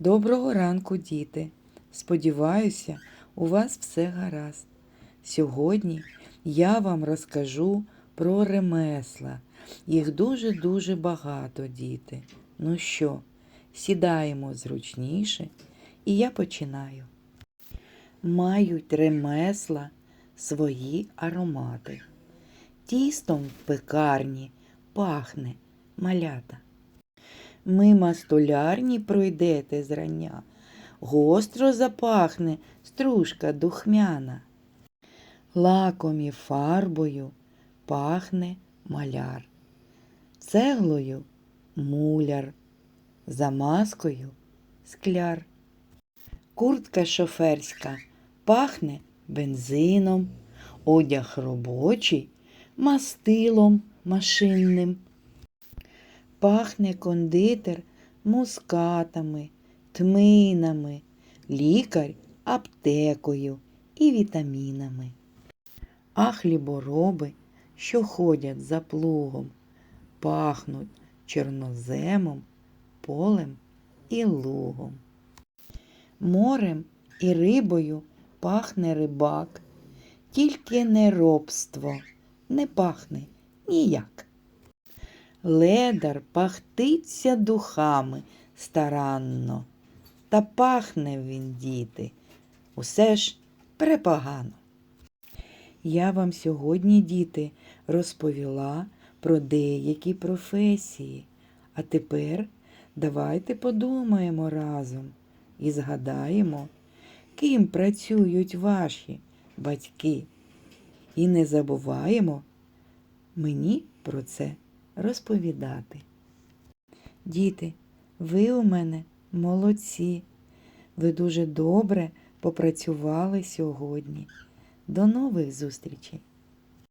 Доброго ранку, діти! Сподіваюся, у вас все гаразд. Сьогодні я вам розкажу про ремесла. Їх дуже-дуже багато, діти. Ну що, сідаємо зручніше, і я починаю. Мають ремесла свої аромати. Тістом в пекарні пахне малята. Мимо столярні пройдете зрання, гостро запахне стружка духмяна. Лаком і фарбою пахне маляр, цеглою муляр, замазкою скляр. Куртка шоферська пахне бензином, одяг робочий мастилом машинним. Пахне кондитер мускатами, тминами, лікар аптекою і вітамінами. А хлібороби, що ходять за плугом, пахнуть чорноземом, полем і лугом. Морем і рибою пахне рибак, тільки не робство не пахне ніяк. Ледар пахтиться духами старанно, та пахне він, діти, усе ж препогано. Я вам сьогодні, діти, розповіла про деякі професії, а тепер давайте подумаємо разом і згадаємо, ким працюють ваші батьки. І не забуваємо мені про це розповідати. Діти, ви у мене молодці. Ви дуже добре попрацювали сьогодні. До нових зустрічей!